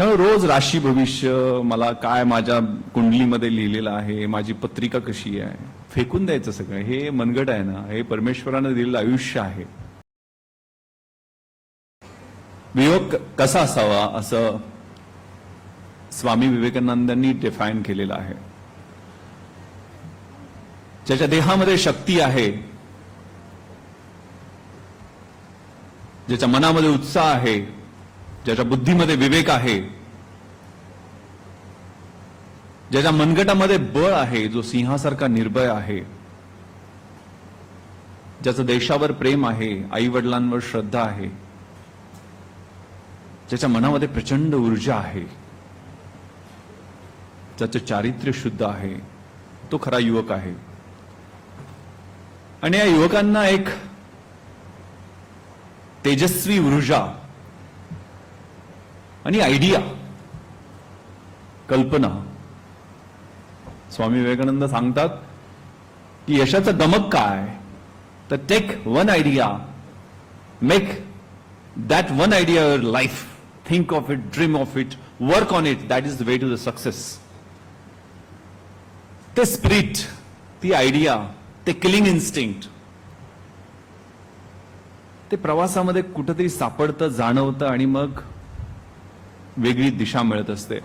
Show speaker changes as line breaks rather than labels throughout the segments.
त्यामुळे रोज राशी भविष्य मला काय माझ्या कुंडलीमध्ये लिहिलेलं आहे माझी पत्रिका कशी आहे फेकून द्यायचं सगळं हे मनगट आहे ना हे परमेश्वरानं दिलेलं आयुष्य आहे. वियोग कसा असावा असं स्वामी विवेकानंदांनी डिफाईन केलेलं आहे. ज्याच्या देहामध्ये शक्ती आहे ज्याच्या मनामध्ये उत्साह आहे ज्याच्या बुद्धीमध्ये विवेक आहे ज्याच्या मनगटामध्ये बळ आहे जो सिंहासारखा निर्भय आहे ज्याचं देशावर प्रेम आहे आई वडिलांवर श्रद्धा आहे ज्याच्या मनामध्ये प्रचंड ऊर्जा आहे ज्याचं चारित्र्य शुद्ध आहे तो खरा युवक आहे. आणि या युवकांना एक तेजस्वी ऊर्जा आणि आयडिया कल्पना. स्वामी विवेकानंद सांगतात की यशाचं गमक काय? तर take one idea make that one idea your life think of it dream of it work on it that is the way to the success ते स्पिरिट ती आयडिया ते किलिंग इन्स्टिंक्ट ते प्रवासामध्ये कुठंतरी सापडतं जाणवतं आणि मग वेगळी दिशा मिळत असते.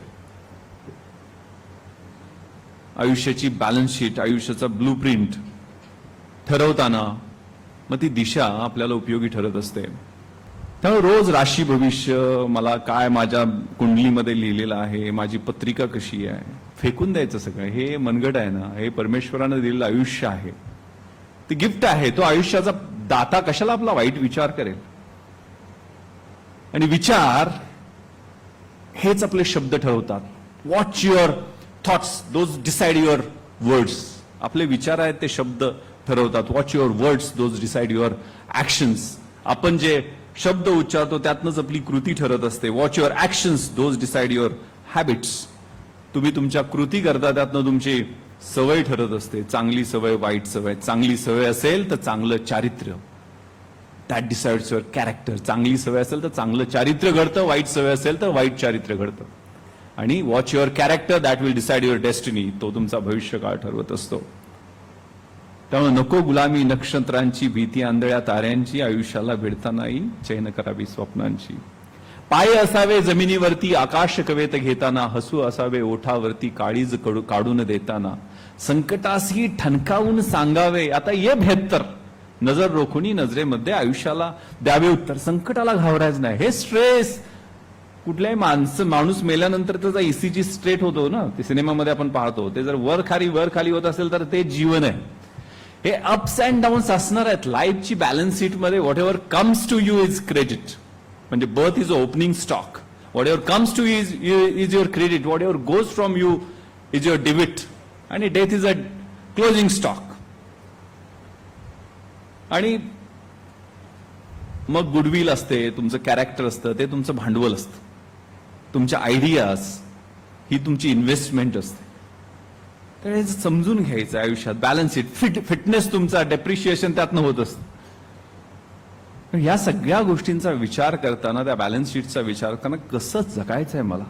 आयुष्याची बॅलन्स शीट आयुष्याचा ब्लू प्रिंट ठरवताना मग ती दिशा आपल्याला उपयोगी ठरत असते. त्यामुळे रोज राशी भविष्य मला काय माझ्या कुंडलीमध्ये लिहिलेलं आहे माझी पत्रिका कशी आहे फेकून द्यायचं सगळं हे मनगट आहे ना हे परमेश्वरानं दिलेलं आयुष्य आहे. ते गिफ्ट आहे तो आयुष्याचा दाता कशाला आपला वाईट विचार करेल? आणि विचार हेच आपले शब्द ठरवतात. Watch your thoughts those decide your words आपले विचार आहेत ते शब्द ठरवतात. Watch your words those decide your actions आपण जे शब्द उच्चारतो त्यातनंच आपली कृती ठरत असते. Watch your actions those decide your habits तुम्ही तुमच्या कृती करता त्यातनं तुमची सवय ठरत असते. चांगली सवय वाईट सवय. चांगली सवय असेल तर चांगलं चारित्र्य. दॅट डिसाइड्स युअर कॅरेक्टर चांगली सवय असेल तर चांगलं चारित्र्य घडतं वाईट सवय असेल तर वाईट चारित्र्य घडतं. आणि watch your character that will decide your destiny तो तुमचा भविष्यकाळ ठरवत असतो. त्यामुळे नको गुलामी नक्षत्रांची भीती आंधळ्या ताऱ्यांची आयुष्याला भिडतानाही चयन चैन करावी स्वप्नांची. पाय असावे जमिनीवरती आकाश कवेत घेताना हसू असावे ओठावरती काळीज कडू- काढून देताना. संकटासही ठणकावून सांगावे. आता ये बेहत्तर. नजर रोखुनी नजरेमध्ये आयुष्याला द्यावे उत्तर संकटाला घाबरायचं नाही. हे स्ट्रेस कुठल्याही माणसं माणूस मेल्यानंतर त्याचा ईसीजी स्ट्रेट होतो ना ते सिनेमामध्ये आपण पाहतो ते जर वर खाली वर खाली होत असेल तर ते जीवन आहे. हे अप्स अँड डाऊन्स असणार आहेत. लाईफची बॅलन्स शीटमध्ये whatever comes to you is credit म्हणजे birth is a opening stock whatever comes to is is your credit whatever goes from you is your debit आणि death is a closing stock आणि मग goodwill असते तुमचं character असतं ते तुमचं भांडवल असतं. तुमच्या आयडियाज ही तुमची इन्व्हेस्टमेंट असते. तर हे समजून घ्यायचं आयुष्यात बॅलन्स इट फिट फिटनेस तुमचा डेप्रिशिएशन त्यातनं होत असतं. या सगळ्या गोष्टींचा विचार करताना त्या बॅलन्स शीटचा विचार करताना कसं जगायचं आहे मला?